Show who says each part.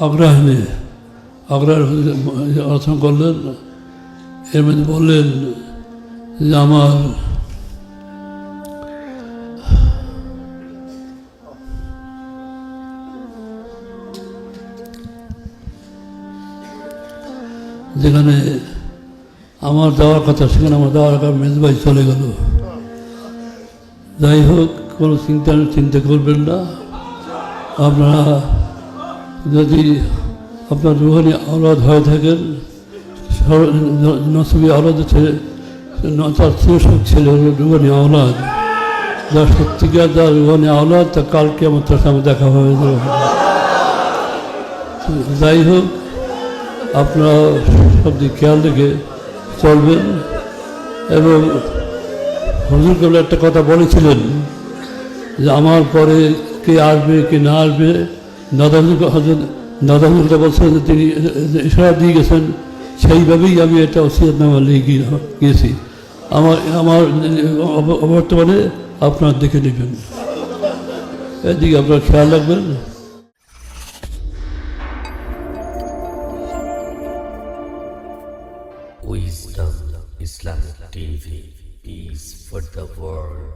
Speaker 1: আগ্রাহনে আগ্রাহ রচনা করলেন। এর মধ্যে বললেন, যে আমার যেখানে আমার যাওয়ার কথা, সেখানে আমার যাওয়ার কথা মেজবাই চলে গেল। যাই হোক, কোনো চিন্তা চিন্তা করবেন না। আপনারা যদি আপনার রুহানি আওলাদ হয়ে থাকেন নসবি আওলাদ ছেলে তার চোষক ছেলে হলো রুহানি আওলাদ। যার সত্যিকার যার রুহানি আওলাদ তা কালকে আমার তার সামনে দেখা হবে। যাই হোক, আপনারা সব দিক খেয়াল রেখে চলবেন। এবং হজুর কেবল একটা কথা বলেছিলেন যে, আমার পরে কে আসবে, কে না আসবে দাদাজুর হজরত দাদাজুরটা বলছেন তিনি ইশারা দিয়ে গেছেন, সেইভাবেই আমি এটা ওসিয়তনামা লিখে গিয়ে- গিয়েছি আমার আমার বর্তমানে আপনারা দেখে নেবেন এদিকে আপনারা খেয়াল রাখবেন
Speaker 2: Wisdom Islamic TV. Peace for the world.